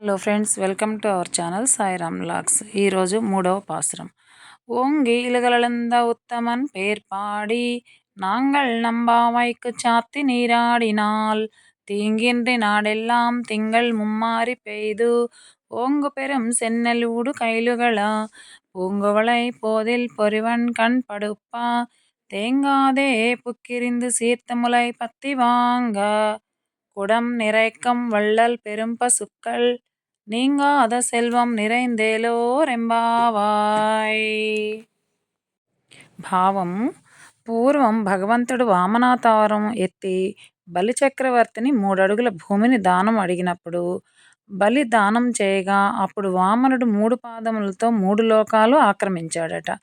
hello friends welcome to our channel Sairam logs ఈరోజు మూడవ పాసురం ஓங்கி இலுகளந்த உத்தமன் பேர் பாடி நாங்கள் நம்பாமைக்கு சாத்தி நீராடினால் தீங்கின்றி நாடெல்லாம் திங்கள் மும்மாறி பெய்து ஓங்கு பெரும் சென்னலூடு கைலுகள பூங்குவளை போதில் பொறிவன் கண் படுப்பா தேங்காதே புக்கிரிந்து சீர்த்த முலை பத்தி வாங்க குடம் நிறைக்கும் வள்ளல் பெரும் பசுக்கள் நீங்காத సెల్వం నిరైందేలోరెంబావాయ్ భావం పూర్వం భగవంతుడు వామనావతారం ఎత్తి బలి చక్రవర్తిని మూడడుగుల భూమిని దానం అడిగినప్పుడు బలి దానం చేయగా అప్పుడు వామనుడు మూడు పాదములతో మూడు లోకాలు ఆక్రమించాడట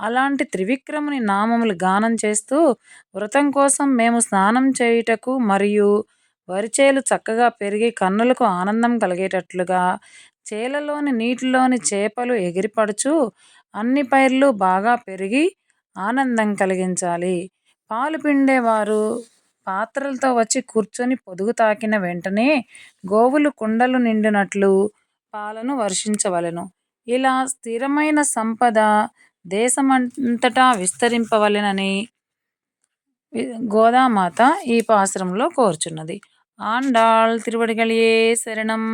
అలాంటి త్రివిక్రముని నామములు గానం చేస్తూ వ్రతం కోసం మేము స్నానం చేయుటకు మరియు వరిచేలు చక్కగా పెరిగి కన్నులకు ఆనందం కలిగేటట్లుగా చేలలోని నీటిలోని చేపలు ఎగిరిపడుచు అన్ని పైర్లు బాగా పెరిగి ఆనందం కలిగించాలి. పాలు పిండేవారు పాత్రలతో వచ్చి కూర్చొని పొదుగు తాకిన వెంటనే గోవులు కుండలు నిండినట్లు పాలను వర్షించవలెను. ఇలా స్థిరమైన సంపద దేశమంతటా విస్తరింపవలెనని గోదామాత ఈ పాశ్రంలో కోరుచున్నది. ஆண்டாள் திருவடிகளையே சரணம்.